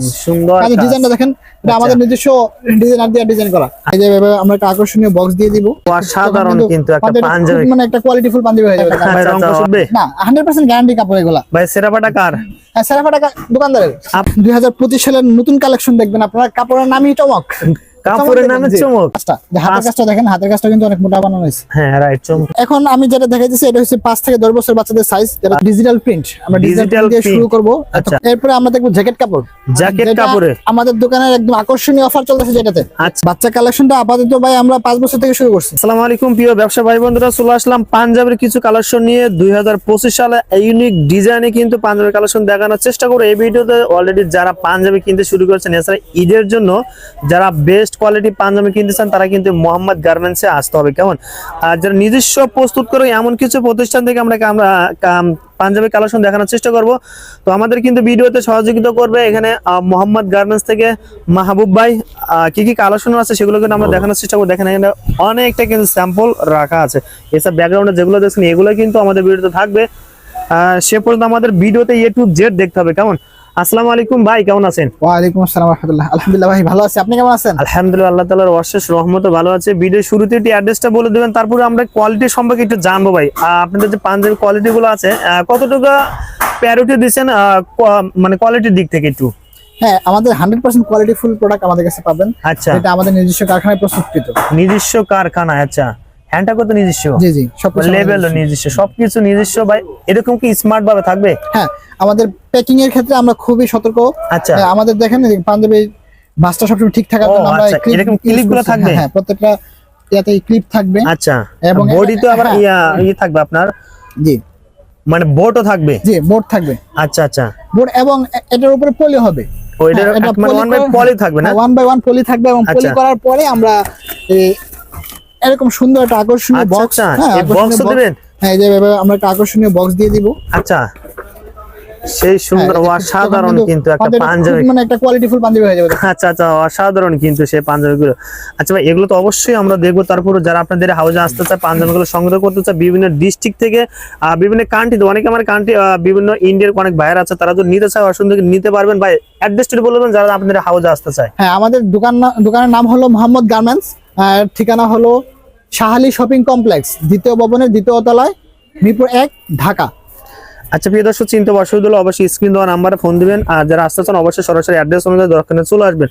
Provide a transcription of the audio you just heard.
সুন্দর। ডিজাইনটা দেখেন এটা আমাদের নিজস্ব ডিজাইনার দিয়ে ডিজাইন করা। এই যে আমরা একটা আকর্ষণীয় বক্স দিয়ে দিব। অসাধারণ কিন্তু একটা পাঞ্জাবি মানে একটা কোয়ালিটিফুল পাঞ্জাবি হয়ে যাবে। আচ্ছা, উঠবে না গ্যারান্টি কাপড় এগুলা। ভাই সেরাপাটা কার? হ্যাঁ সেরাফা দোকানদারের। আপ- দুই হাজার পঁচিশ সালের নতুন কালেকশন দেখবেন আপনারা। কাপড়ের নামই চমক কাপড়ের নামে চমক। হাতের পাঁচ- কাজটা দেখেন হাতের কাজটা কিন্তু অনেক মোটা বানানো হয়েছে। হ্যাঁ রাইট চমক। এখন আমি যেটা দেখাইতেছি এটা হচ্ছে পাঁচ থেকে দশ বছর বাচ্চাদের সাইজ যেটা ডিজিটাল প্রিন্ট আমরা ডিজিটাল দিয়ে শুরু করব। আচ্ছা। এরপরে আমরা দেখব জ্যাকেট কাপড়। জ্যাকেট কাপড়ে আমাদের দোকানের একদম আকর্ষণীয় অফার চলতেছে যেটাতে। আচ্ছা। বাচ্চা কালেকশনটা আপাতত ভাই আমরা বছর থেকে শুরু করছি। আসসালামু আলাইকুম প্রিয় ব্যবসা ভাই বন্ধুরা চলে আসলাম পাঞ্জাবের কিছু কালেকশন নিয়ে। দুই হাজার পঁচিশ সালে ইউনিক ডিজাইনে কিন্তু পাঞ্জাবের কালেকশন দেখানোর চেষ্টা করব। এই ভিডিওতে অলরেডি যারা পাঞ্জাবি কিনতে শুরু করেছেন এছাড়া ঈদের জন্য যারা বেস্ট কোয়ালিটি পাঞ্জাবি কিনতে চান, তারা কিন্তু মোহাম্মদ গার্মেন্টসে আসতে হবে। কেমন? আর যারা নিজস্ব প্রস্তুত করে এমন কিছু প্রতিষ্ঠান থেকে আমরা পাঞ্জাবি কালেকশন দেখানোর চেষ্টা করব। তো আমাদের কিন্তু ভিডিওতে সহযোগিতা করবে এখানে মোহাম্মদ গার্মেন্টস থেকে মাহবুব ভাই। কি কি কালেকশন আছে সেগুলো কিন্তু আমরা দেখানোর চেষ্টা করব। দেখেন, এখানে অনেকটা কিন্তু স্যাম্পল রাখা আছে। এসব ব্যাকগ্রাউন্ডে যেগুলো দেখছেন, এগুলো কিন্তু আমাদের ভিডিওতে থাকবে। সে পর্যন্ত আমাদের ভিডিওতে এ টু জেড দেখতে হবে। কেমন? আসসালামু আলাইকুম ভাই কেমন আছেন? ওয়ালাইকুম আসসালাম রহমতুল্লাহ। আলহামদুলিল্লাহ ভাই ভালো আছি। আপনি কেমন আছেন? আলহামদুলিল্লাহ আল্লাহ তালার অশেষ রহমত ভালো আছে। ভিডিও শুরুতে একটি অ্যাড্রেসটা বলে দেবেন তারপরে আমরা কোয়ালিটি সম্পর্কে একটু জানব ভাই। আপনাদের যে পাঞ্জাবি কোয়ালিটি গুলো আছে কতটুকু প্যারোটি দিচ্ছেন মানে কোয়ালিটির দিক থেকে একটু? হ্যাঁ আমাদের hundred percent quality full product আমাদের কাছে পাবেন। আচ্ছা। এটা আমাদের নিজস্ব কারখানায় প্রস্তুতকৃত। নিজস্ব কারখানা আচ্ছা। হ্যান্ডটা কত নিজস্ব। জি জি সব নিজস্ব। সবকিছু নিজস্ব ভাই। এরকম কি স্মার্ট ভাবে থাকবে? হ্যাঁ আমাদের প্যাকিং এর ক্ষেত্রে আমরা খুবই সতর্ক। আচ্ছা। আমাদের দেখেন পাঞ্জাবি বাসটা সবসময় ঠিক থাকার জন্য আমরা আচ্ছা, এরকম থাকবে? হ্যাঁ, হ্যাঁ প্রত্যেকটা ইয়াতে ক্লিপ থাকবে। আচ্ছা এবং বডি তো আবার হ্যাঁ। ইয়া ইয়ে থাকবে আপনার? জি। মানে বোটও থাকবে? জি বোর্ড থাকবে। আচ্ছা আচ্ছা। বোর্ড এবং এটার উপরে পলি হবে। ও এটার হ্যাঁ, মানে বাই পলি থাকবে না? ওয়ান বাই ওয়ান পলি থাকবে এবং পলি আচ্ছা। করার পরে আমরা এরকম সুন্দর একটা আকর্ষণীয় আচ্ছা, বক্স আচ্ছা, এই box ও দিবেন? হ্যাঁ এই যে আমরা একটা আকর্ষণীয় বক্স দিয়ে দিব। আচ্ছা সেই সুন্দর হ্যাঁ, অসাধারণ কিন্তু একটা পাঞ্জাবি। মানে একটা কোয়ালিটিফুল পাঞ্জাবি হয়ে যাবে। আচ্ছা আচ্ছা অসাধারণ কিন্তু সেই পাঞ্জাবিগুলো। আচ্ছা ভাই এগুলো তো অবশ্যই আমরা দেখব। তারপরে যারা আপনাদের হাউজে আসতে চায় পাঞ্জাবিগুলো সংগ্রহ করতে চায় বিভিন্ন ডিস্ট্রিক্ট থেকে বিভিন্ন কান্ট্রিতে অনেকে আমার কান্ট্রি বিভিন্ন ইন্ডিয়ার অনেক ভাইয়ার আছে তারা যদি নিতে চায় অসুন্দর নিতে পারবেন। ভাই অ্যাড্রেসটি বলবেন যারা আপনাদের হাউজে আসতে চায়। হ্যাঁ আমাদের দোকান দোকানের নাম হলো মোহাম্মদ গার্মেন্টস ঠিকানা হলো শাহালি শপিং কমপ্লেক্স, দ্বিতীয় ভবনের দ্বিতীয় তলায়, মিরপুর এক, ঢাকা। আচ্ছা প্রিয় দর্শক, চিন্তা অসুবিধা হলে অবশ্যই স্ক্রিন দেওয়া নাম্বারে ফোন দিবেন, আর যারা আসতে চান, অবশ্যই সরাসরি অ্যাড্রেস অনুযায়ী দরকার চলে আসবেন।